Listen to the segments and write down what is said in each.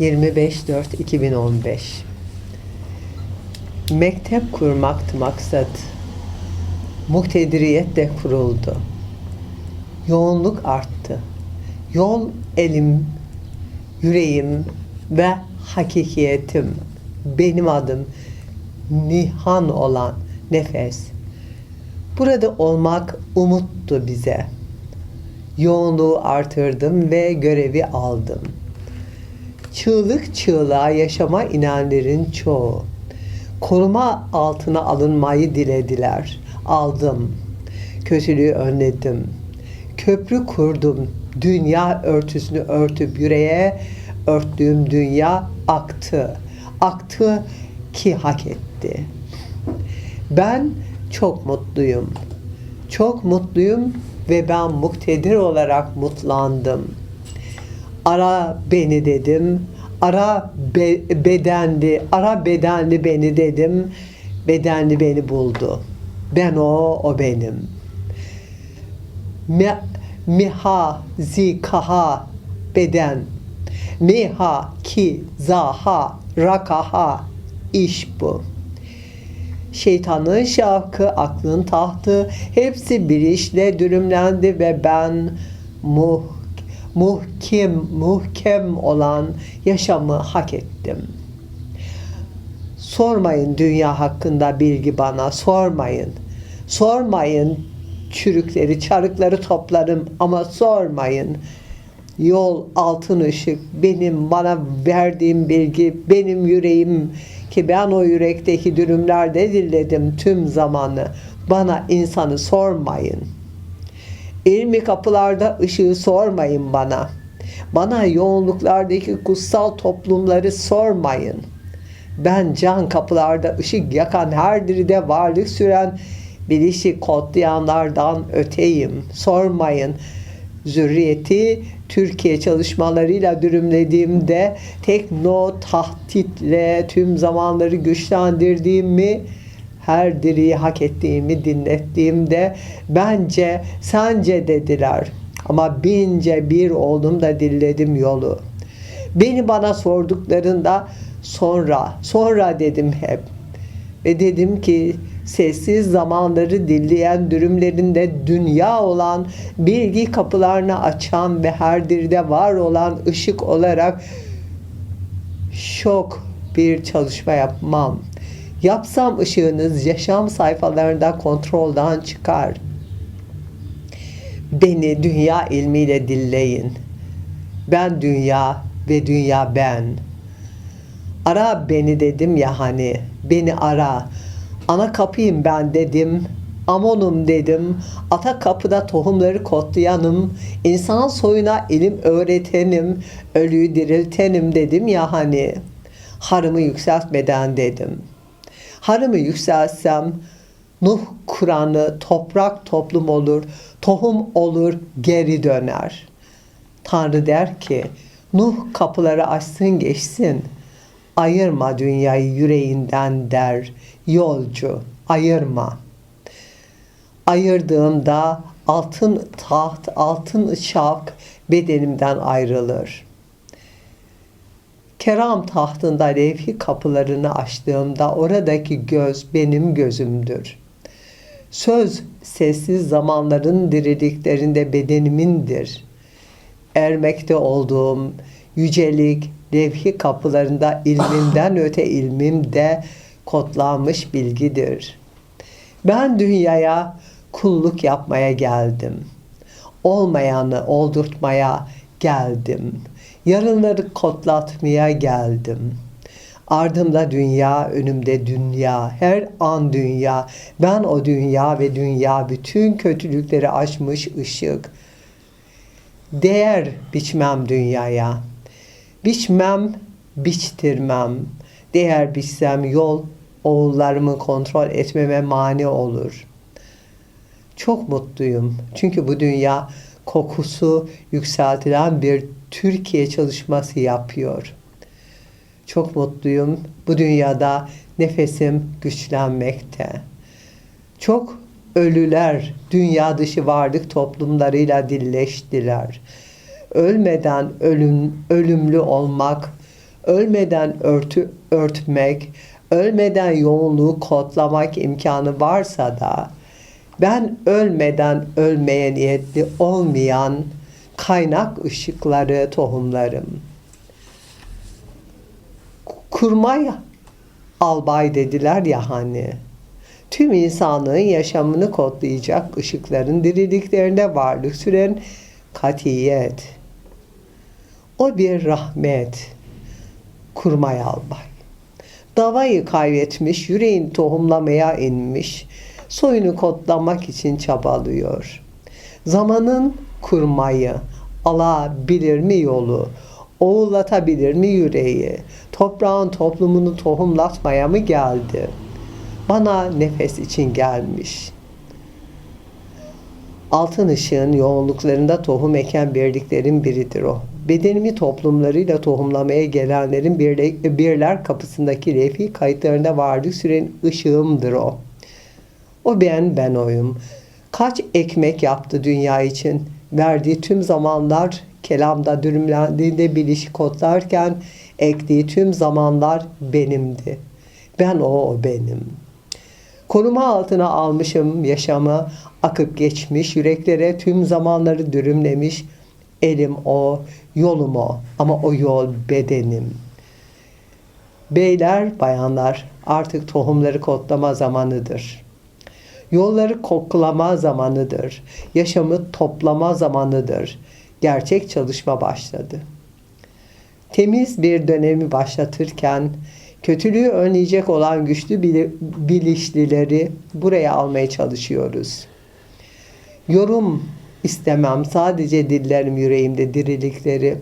25.4.2015 Mektep kurmaktı maksat. Muhtedriyet de kuruldu. Yoğunluk arttı. Yol elim, yüreğim ve hakikiyetim. Benim adım Nihan olan nefes. Burada olmak umuttu bize. Yoğunluğu artırdım ve görevi aldım. Çığlık çığlığa yaşama inanların çoğu. Koruma altına alınmayı dilediler. Aldım. Kötülüğü önledim. Köprü kurdum. Dünya örtüsünü örtüp yüreğe örttüğüm dünya aktı. Aktı ki hak etti. Ben çok mutluyum. Çok mutluyum ve ben muktedir olarak mutlandım. Ara beni dedim. Ara be- bedenli, ara bedenli beni dedim. Bedenli beni buldu. Ben o, o benim. Me, miha, zi, kaha, beden. Miha, ki, zaha, rakaha, iş bu. Şeytanın şavkı, aklın tahtı hepsi bir işle dürümlendi ve ben muh, muhkim, muhkem olan yaşamı hak ettim. Sormayın dünya hakkında bilgi bana, sormayın. Sormayın çürükleri, çarıkları toplarım ama sormayın. Yol, altın ışık, benim bana verdiğim bilgi, benim yüreğim ki ben o yürekteki dürümlerde dilledim tüm zamanı. Bana insanı sormayın. İlmi kapılarda ışığı sormayın bana. Bana yoğunluklardaki kutsal toplumları sormayın. Ben can kapılarda ışık yakan her diride varlık süren bilişi kodlayanlardan öteyim. Sormayın. Zürriyeti Türkiye çalışmalarıyla dürümlediğimde tekno tahtitle tüm zamanları güçlendirdiğimi her diriyi hak ettiğimi dinlettiğimde bence sence dediler. Ama bince bir oldum da dilledim yolu. Beni bana sorduklarında sonra, sonra dedim hep. Ve dedim ki sessiz zamanları dinleyen dürümlerinde dünya olan bilgi kapılarını açan ve her dirde var olan ışık olarak şok bir çalışma yapmam. Yapsam ışığınız yaşam sayfalarında kontrolden çıkar. Beni dünya ilmiyle dilleyin. Ben dünya ve dünya ben. Ara beni dedim ya hani. Beni ara. Ana kapıyım ben dedim. Amonum dedim. Ata kapıda tohumları kotlayanım. İnsan soyuna ilim öğretenim. Ölüyü diriltenim dedim ya hani. Harımı yükseltmeden dedim. Harımı yükseltsem Nuh Kur'an'ı toprak toplum olur, tohum olur, geri döner. Tanrı der ki, Nuh kapıları açsın geçsin. Ayırma dünyayı yüreğinden der. Yolcu, ayırma. Ayırdığımda altın taht, altın şavk bedenimden ayrılır. Keram tahtında levhi kapılarını açtığımda oradaki göz benim gözümdür. Söz sessiz zamanların diriliklerinde bedenimindir. Ermekte olduğum yücelik levhi kapılarında ilmimden öte ilmim de kodlanmış bilgidir. Ben dünyaya kulluk yapmaya geldim. Olmayanı oldurtmaya geldim. Yarınları kodlatmaya geldim. Ardımda dünya, önümde dünya, her an dünya. Ben o dünya ve dünya bütün kötülükleri aşmış ışık. Değer biçmem dünyaya. Biçmem, biçtirmem. Değer biçsem yol oğullarımı kontrol etmeme mani olur. Çok mutluyum. Çünkü bu dünya kokusu yükseltilen bir Türkiye çalışması yapıyor. Çok mutluyum. Bu dünyada nefesim güçlenmekte. Çok ölüler dünya dışı varlık toplumlarıyla dilleştiler. Ölmeden ölüm, ölümlü olmak ölmeden örtü örtmek, ölmeden yoğunluğu kodlamak imkanı varsa da ben ölmeden ölmeye niyetli olmayan kaynak ışıkları tohumlarım. Kurmay albay dediler ya hani. Tüm insanlığın yaşamını kodlayacak ışıkların diriliklerinde varlık süren katiyet. O bir rahmet. Kurmay albay. Davayı kaybetmiş, yüreğini tohumlamaya inmiş, soyunu kodlamak için çabalıyor. Zamanın kurmayı alabilir mi yolu, oğullatabilir mi yüreği, toprağın toplumunu tohumlatmaya mı geldi? Bana nefes için gelmiş. Altın ışığın yoğunluklarında tohum eken birliklerin biridir o. Bedenimi toplumlarıyla tohumlamaya gelenlerin birle- birler kapısındaki refi kayıtlarında varlık süren ışığımdır o. O ben, ben oyum. Kaç ekmek yaptı dünya için. Verdiği tüm zamanlar kelamda dürümlendiğinde bilişi kodlarken ektiği tüm zamanlar benimdi. Ben o, o benim. Koruma altına almışım yaşamı, akıp geçmiş, yüreklere tüm zamanları dürümlemiş. Elim o, yolum o ama o yol bedenim. Beyler, bayanlar artık tohumları kodlama zamanıdır. Yolları koklama zamanıdır. Yaşamı toplama zamanıdır. Gerçek çalışma başladı. Temiz bir dönemi başlatırken kötülüğü önleyecek olan güçlü bili- bilinçlileri buraya almaya çalışıyoruz. Yorum istemem. Sadece dillerim yüreğimde dirilikleri.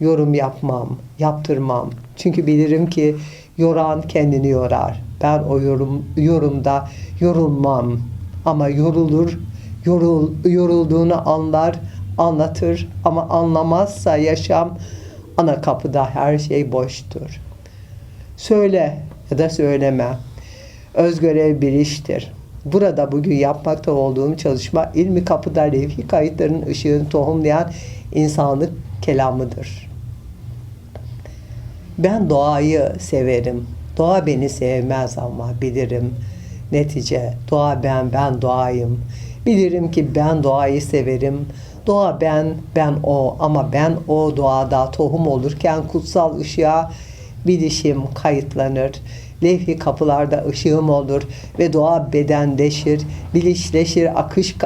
Yorum yapmam, yaptırmam. Çünkü bilirim ki yoran kendini yorar. Ben o yorum yorumda yorulmam. Ama yorulur, yorul, yorulduğunu anlar, anlatır ama anlamazsa yaşam ana kapıda her şey boştur. Söyle ya da söyleme. Özgörev bir iştir. Burada bugün yapmakta olduğum çalışma ilmi kapıda levhi kayıtların ışığını tohumlayan insanlık kelamıdır. Ben doğayı severim. Doğa beni sevmez ama bilirim. Netice doğa ben, ben doğayım. Bilirim ki ben doğayı severim. Doğa ben, ben o ama ben o doğada tohum olurken kutsal ışığa bilişim kayıtlanır. Levhi kapılarda ışığım olur ve doğa bedenleşir, bilinçleşir, akış,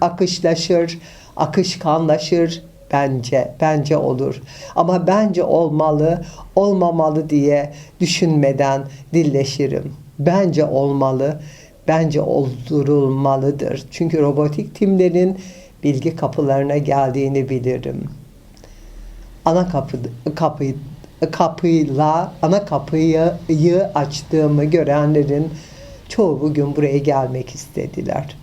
akışlaşır, akışkanlaşır, bence bence olur. Ama bence olmalı, olmamalı diye düşünmeden dilleşirim. Bence olmalı, bence oldurulmalıdır. Çünkü robotik timlerin bilgi kapılarına geldiğini bilirim. Ana kapı kapı kapıyla ana kapıyı açtığımı görenlerin çoğu bugün buraya gelmek istediler.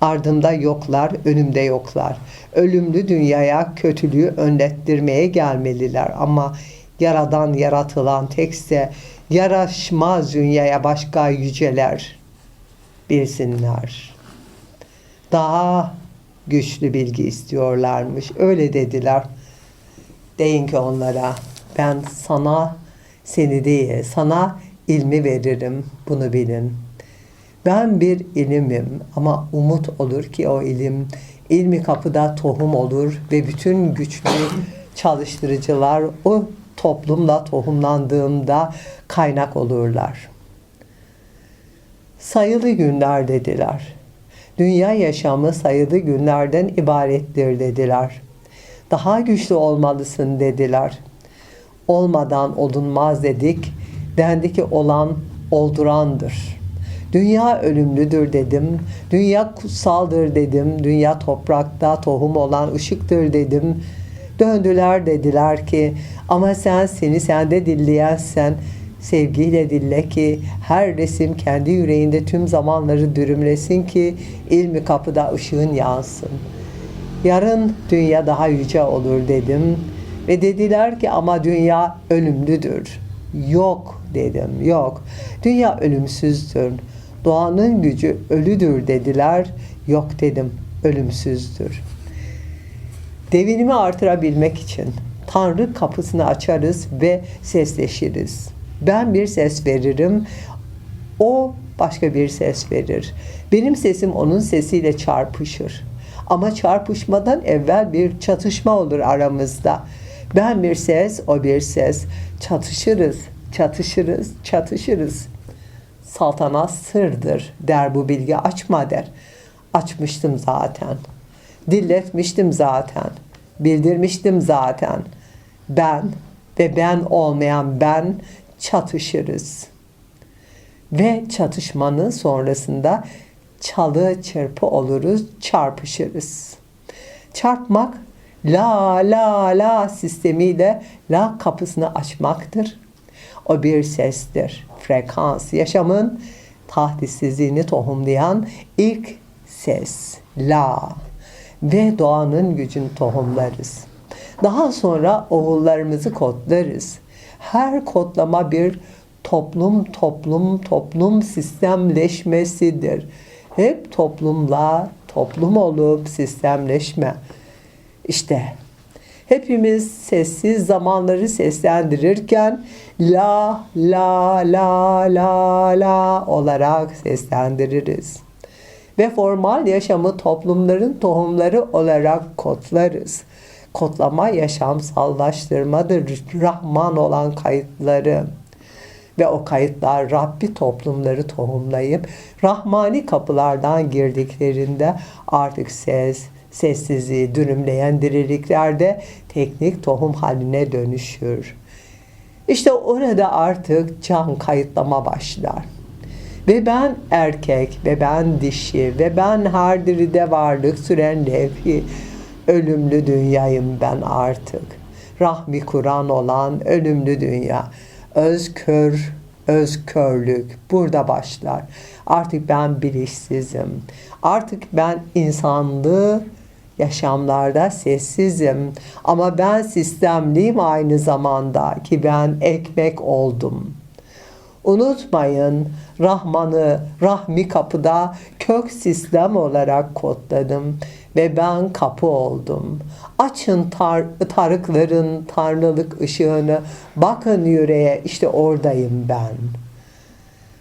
Ardımda yoklar, önümde yoklar. Ölümlü dünyaya kötülüğü önlettirmeye gelmeliler ama yaradan yaratılan tekse yaraşmaz dünyaya başka yüceler bilsinler. Daha güçlü bilgi istiyorlarmış. Öyle dediler. Deyin ki onlara ben sana seni değil sana ilmi veririm bunu bilin. Ben bir ilimim ama umut olur ki o ilim ilmi kapıda tohum olur ve bütün güçlü çalıştırıcılar o toplumla tohumlandığında kaynak olurlar. Sayılı günler dediler. Dünya yaşamı sayılı günlerden ibarettir dediler. Daha güçlü olmalısın dediler. Olmadan olunmaz dedik. Dendi ki olan oldurandır.'' Dünya ölümlüdür dedim. Dünya kutsaldır dedim. Dünya toprakta tohum olan ışıktır dedim. Döndüler dediler ki ama sen seni sende dilleyen sen sevgiyle dille ki her resim kendi yüreğinde tüm zamanları dürümlesin ki ilmi kapıda ışığın yansın. Yarın dünya daha yüce olur dedim ve dediler ki ama dünya ölümlüdür. Yok dedim yok. Dünya ölümsüzdür. Doğanın gücü ölüdür dediler. Yok dedim ölümsüzdür. Devinimi artırabilmek için Tanrı kapısını açarız ve sesleşiriz. Ben bir ses veririm, o başka bir ses verir. Benim sesim onun sesiyle çarpışır. Ama çarpışmadan evvel bir çatışma olur aramızda. Ben bir ses, o bir ses. Çatışırız, çatışırız, çatışırız. Saltanat sırdır der bu bilgi açma der. Açmıştım zaten. Dilletmiştim zaten. Bildirmiştim zaten. Ben ve ben olmayan ben çatışırız. Ve çatışmanın sonrasında çalı çırpı oluruz, çarpışırız. Çarpmak la la la sistemiyle la kapısını açmaktır. O bir sestir, frekans. Yaşamın tahdissizliğini tohumlayan ilk ses la ve doğanın gücünü tohumlarız. Daha sonra oğullarımızı kodlarız. Her kodlama bir toplum toplum toplum sistemleşmesidir. Hep toplumla toplum olup sistemleşme. İşte hepimiz sessiz zamanları seslendirirken la la la la la olarak seslendiririz. Ve formal yaşamı toplumların tohumları olarak kodlarız. Kodlama yaşamsallaştırmadır. Rahman olan kayıtları ve o kayıtlar Rabbi toplumları tohumlayıp Rahmani kapılardan girdiklerinde artık ses, sessizliği dürümleyen diriliklerde teknik tohum haline dönüşür. İşte orada artık can kayıtlama başlar. Ve ben erkek ve ben dişi ve ben her diride varlık süren levhi ölümlü dünyayım ben artık. Rahmi Kur'an olan ölümlü dünya. Özkör, özkörlük burada başlar. Artık ben bilişsizim. Artık ben insanlığı yaşamlarda sessizim. Ama ben sistemliyim aynı zamanda ki ben ekmek oldum.'' Unutmayın Rahman'ı Rahmi kapıda kök sistem olarak kodladım ve ben kapı oldum. Açın tar tarıkların tanrılık ışığını, bakın yüreğe işte oradayım ben.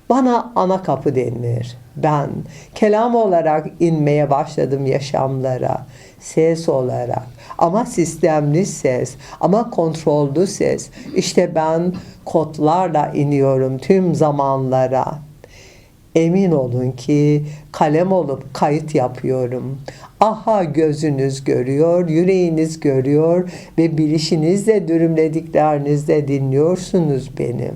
Bana ana kapı denir. Ben kelam olarak inmeye başladım yaşamlara. Ses olarak. Ama sistemli ses. Ama kontrollü ses. İşte ben kodlarla iniyorum tüm zamanlara. Emin olun ki kalem olup kayıt yapıyorum. Aha gözünüz görüyor, yüreğiniz görüyor ve bilişinizle dürümlediklerinizle dinliyorsunuz beni.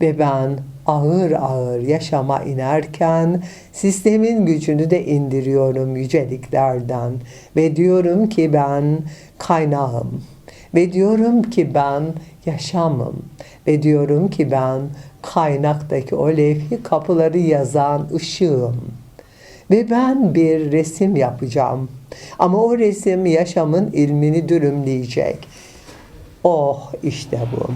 Ve ben ağır ağır yaşama inerken sistemin gücünü de indiriyorum yüceliklerden ve diyorum ki ben kaynağım ve diyorum ki ben yaşamım ve diyorum ki ben kaynaktaki o levhi kapıları yazan ışığım. Ve ben bir resim yapacağım. Ama o resim yaşamın ilmini dürümleyecek. Oh işte bu.